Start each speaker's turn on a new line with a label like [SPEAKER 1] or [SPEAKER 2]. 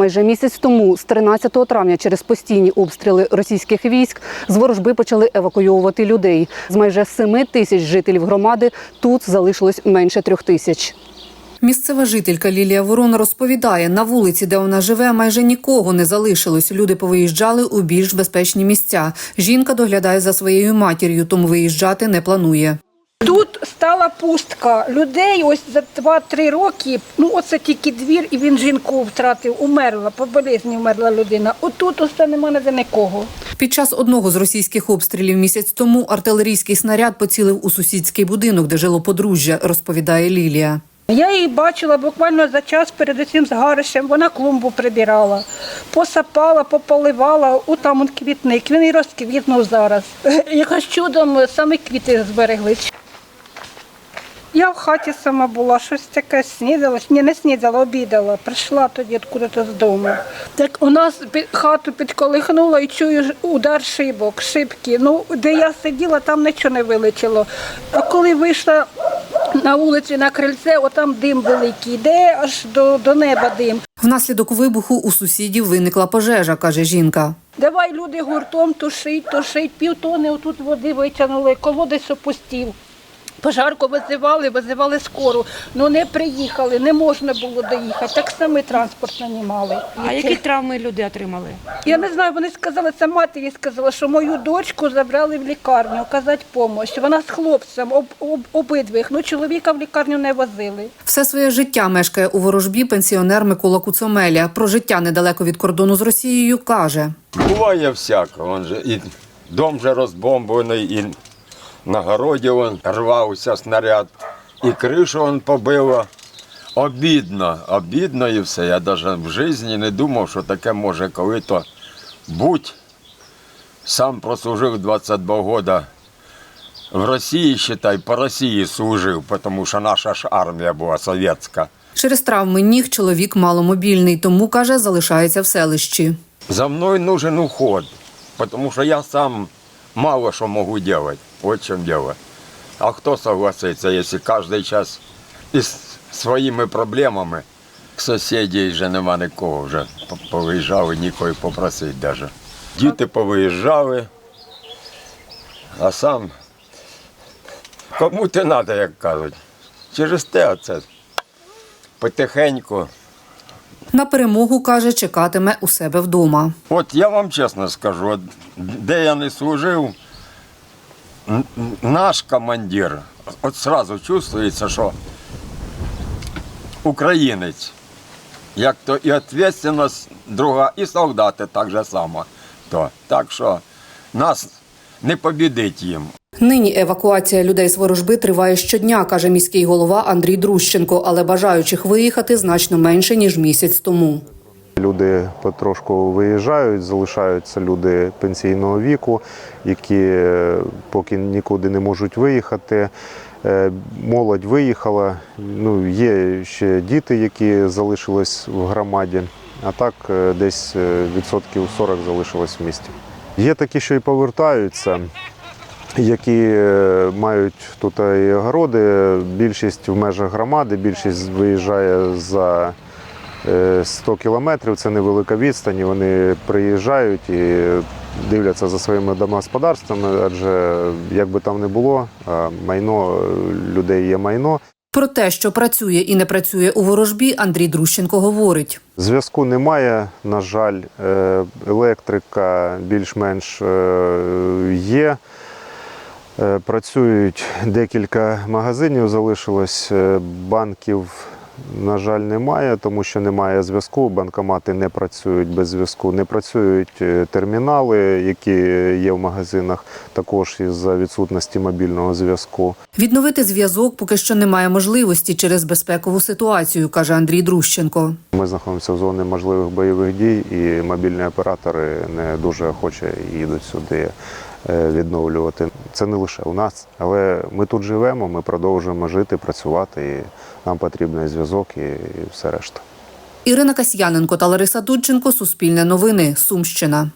[SPEAKER 1] Майже місяць тому, з 13 травня, через постійні обстріли російських військ, з ворожби почали евакуйовувати людей. З майже 7 тисяч жителів громади тут залишилось менше трьох тисяч. Місцева жителька Лілія Ворона розповідає, на вулиці, де вона живе, майже нікого не залишилось. Люди повиїжджали у більш безпечні місця. Жінка доглядає за своєю матір'ю, тому виїжджати не планує.
[SPEAKER 2] Тут стала пустка. Людей ось за 2-3 роки, ну оце тільки двір, і він жінку втратив, умерла, по болезні вмерла людина. Отут ось нема ніде нікого.
[SPEAKER 1] Під час одного з російських обстрілів місяць тому артилерійський снаряд поцілив у сусідський будинок, де жило подружжя, розповідає Лілія.
[SPEAKER 2] Я її бачила буквально за час перед цим згарищем. Вона клумбу прибирала, посапала, пополивала, у там он квітник. Він і розквітнув зараз. Якось чудом саме квіти збереглись. Я в хаті сама була, щось таке снідала. Ні, не снідала, обідала. Прийшла тоді откуда-то з дому. Так у нас під хату підколихнуло і чую удар шибок, шибки. Ну, де я сиділа, там нічого не вилетіло. А коли вийшла на вулицю на крильце, отам дим великий, йде аж до, до неба дим.
[SPEAKER 1] Внаслідок вибуху у сусідів виникла пожежа, каже жінка.
[SPEAKER 2] Давай люди гуртом тушить, тушить, півтони отут води витягнули, колодець опустів. Пожарку визивали, визивали скору, ну не приїхали, не можна було доїхати. Так само транспорт нанімали.
[SPEAKER 3] А які травми люди отримали?
[SPEAKER 2] Я не знаю, вони сказали, це матері сказала, що мою дочку забрали в лікарню, оказати допомогу. Вона з хлопцем, об, об, обидвих, ну чоловіка в лікарню не возили.
[SPEAKER 1] Все своє життя мешкає у ворожбі пенсіонер Микола Куцомеля. Про життя недалеко від кордону з Росією каже.
[SPEAKER 4] Буває всяко. Он же і дом вже розбомблений, і на городі он рвався снаряд, і кришу он побило. Обідно, обідно і все. Я навіть в житті не думав, що таке може коли-то бути. Сам прослужив 22 роки в Росії, считай, по Росії служив, тому що наша ж армія була совєтська.
[SPEAKER 1] Через травми ніг чоловік маломобільний, тому каже, залишається в селищі.
[SPEAKER 4] За мною нужен уход, потому что я сам мало что могу делать. Вот в чем дело. А кто согласится, если каждый час із своїми проблемами сусідів вже нема нікого вже повиїжджали, нікого попросити даже. Діти повиїжджали, а сам кому ти треба, як кажуть. Через те оце потихеньку.
[SPEAKER 1] На перемогу каже, чекатиме у себе вдома.
[SPEAKER 4] От я вам чесно скажу, де я не служив, наш командир, от сразу чувствується, що українець. Як то і відповідальність друга, і солдати так же само. То. Так що нас не побідить їм.
[SPEAKER 1] Нині евакуація людей з ворожби триває щодня, каже міський голова Андрій Друщенко, але бажаючих виїхати значно менше ніж місяць тому.
[SPEAKER 5] Люди потрошку виїжджають, залишаються люди пенсійного віку, які е, поки нікуди не можуть виїхати. Е, Молодь виїхала. Ну, є ще діти, які залишились в громаді, а так е, десь відсотків 40 залишилось в місті. Є такі, що і повертаються, які мають тут і огороди. Більшість в межах громади, більшість виїжджає за 100 кілометрів. Це невелика відстань. Вони приїжджають і дивляться за своїми домогосподарствами, адже як би там не було, майно е, людей є майно.
[SPEAKER 1] Про те, що працює і не працює у ворожбі, Андрій Друщенко говорить.
[SPEAKER 5] Зв'язку немає, на жаль, Е, електрика більш-менш е, є. Е, Працюють декілька магазинів, залишилось е, банків, на жаль, немає, тому що немає зв'язку. Банкомати не працюють без зв'язку. Не працюють е, термінали, які є в магазинах, також із-за відсутності мобільного зв'язку.
[SPEAKER 1] Відновити зв'язок поки що немає можливості через безпекову ситуацію, каже Андрій Друщенко.
[SPEAKER 5] Ми знаходимося в зоні можливих бойових дій, і мобільні оператори не дуже охоче їдуть сюди відновлювати. Це не лише у нас, але ми тут живемо, ми продовжуємо жити, працювати, і нам потрібний зв'язок і все решта.
[SPEAKER 1] Ірина Касьяненко та Лариса Дудченко. Суспільне новини. Сумщина.